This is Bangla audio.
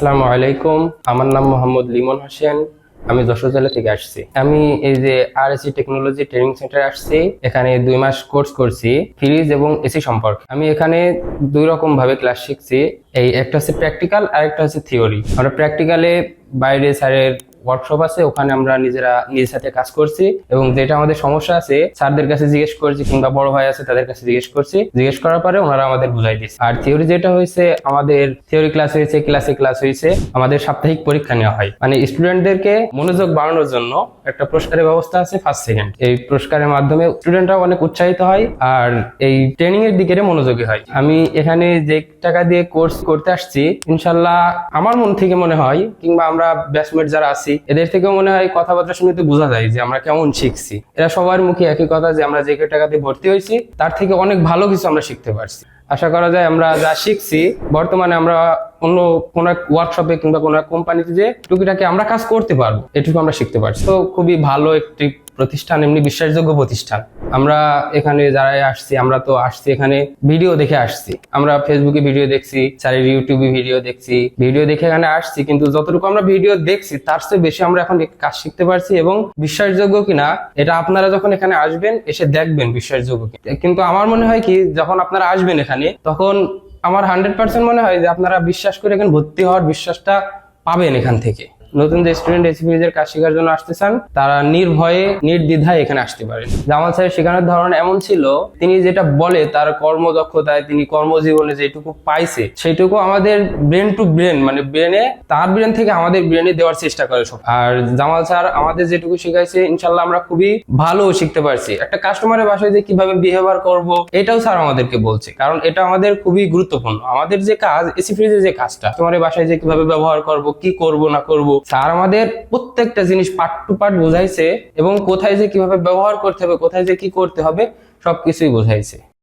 আসসালামু আলাইকুম। আমার নাম মোহাম্মদ লিমন হোসেন। আমি যশোর জেলা থেকে আসছি। আমি এই যে আর এসি টেকনোলজি ট্রেনিং সেন্টার আসছি। এখানে দুই মাস কোর্স করছি, ফ্রিজ এবং এসি সম্পর্কে। আমি এখানে দুই রকম ভাবে ক্লাস শিখছি। এই একটা হচ্ছে প্র্যাকটিক্যাল আর একটা হচ্ছে থিওরি আমরা প্র্যাকটিক্যালে বাইরে স্যারের ওয়ার্কশপ আছে, ওখানে আমরা নিজেরা নিজের সাথে কাজ করছি এবং যেটা আমাদের সমস্যা আছে, স্যারদের কাছে জিজ্ঞেস করছি কিংবা বড় ভাই আছে তাদের কাছে জিজ্ঞেস করছি। জিজ্ঞেস করার পরে ওনারা আমাদের বুঝাই দিচ্ছে। আর থিওরি যেটা হয়েছে, আমাদের থিওরি ক্লাস হয়েছে ক্লাসে ক্লাস হয়েছে, আমাদের সাপ্তাহিক পরীক্ষা নেওয়া হয়। মানে স্টুডেন্টদেরকে মনোযোগ বাড়ানোর জন্য একটা পুরস্কারের ব্যবস্থা আছে ফার্স্ট সেকেন্ড এই পুরস্কারের মাধ্যমে স্টুডেন্টরা অনেক উৎসাহিত হয় আর এই ট্রেনিং এর দিকে মনোযোগী হয়। আমি এখানে যে টাকা দিয়ে কোর্স করতে আসছি, ইনশাল্লাহ আমার মন থেকে মনে হয়, কিংবা আমরা ব্যাচমেট যারা আছি এদের থেকেও মনে হয় কথাবার্তা শুনে তো বোঝা যায় যে আমরা কেমন শিখছি। এরা সবার মুখে একই কথা যে আমরা যে কেউ টাকাতে ভর্তি হয়েছি, তার থেকে অনেক ভালো কিছু আমরা শিখতে পারছি। আশা করা যায় আমরা যা শিখছি, বর্তমানে আমরা অন্য কোন ওয়ার্কশপে কিংবা কোনো কোম্পানিতে যে টুকিটাকে আমরা কাজ করতে পারব, এটুকু আমরা শিখতে পারছি। তো খুবই ভালো একটি প্রতিষ্ঠান, এমনি বিশ্বাসযোগ্য প্রতিষ্ঠান। আমরা এখানে যারাই আসছি, আমরা তো আসছি এখানে ভিডিও দেখে আসছি। আমরা ফেসবুকে ভিডিও দেখছি চারির ইউটিউবে ভিডিও দেখছি। ভিডিও দেখে এখানে আসছি, কিন্তু যতটুকু আমরা ভিডিও দেখছি, তার চেয়ে বেশি আমরা এখন কাজ শিখতে পারছি এবং বিশ্বাসযোগ্য কিনা, এটা আপনারা যখন এখানে আসবেন, এসে দেখবেন বিশ্বাসযোগ্য কিন্তু আমার মনে হয় কি, যখন আপনারা আসবেন এখানে, তখন আমার হান্ড্রেড পার্সেন্ট মনে হয় যে আপনারা বিশ্বাস করে এখানে ভর্তি হওয়ার বিশ্বাসটা পাবেন এখান থেকে। নতুন যে স্টুডেন্ট এসি এসিপিজের কাজ শেখার জন্য আসতে চান, তারা নির্ভয়ে, নির্দ্বিধায় এখানে আসতে পারেন জামাল স্যারের শেখানোর ধরন এমন ছিল, তিনি যেটা বলে তার কর্মদক্ষতায়, তিনি কর্মজীবনে যেটুকু পাইছে সেইটুকু আমাদের ব্রেন টু ব্রেন মানে ব্রেনে তার ব্রেন থেকে আমাদের ব্রেনে দেওয়ার চেষ্টা করে সব। আর জামাল স্যার আমাদের যেটুকু শিখাইছে ইনশাল্লাহ আমরা খুবই ভালো শিখতে পারছি। একটা কাস্টমারের বাসায় যে কীভাবে বিহেভিয়ার করব, এটাও স্যার আমাদেরকে বলছে। কারণ এটা আমাদের খুবই গুরুত্বপূর্ণ। আমাদের যে কাজ এসি ফ্রিজের যে কাজটা কাস্টমারের বাসায় যে কীভাবে ব্যবহার করব, কি করব, না করব স্যার আমাদের প্রত্যেকটা জিনিস পার্ট টু পার্ট বোঝাইছে এবং কোথায় যে কীভাবে ব্যবহার করতে হবে, কোথায় যে কি করতে হবে, সবকিছুই বোঝাইছে।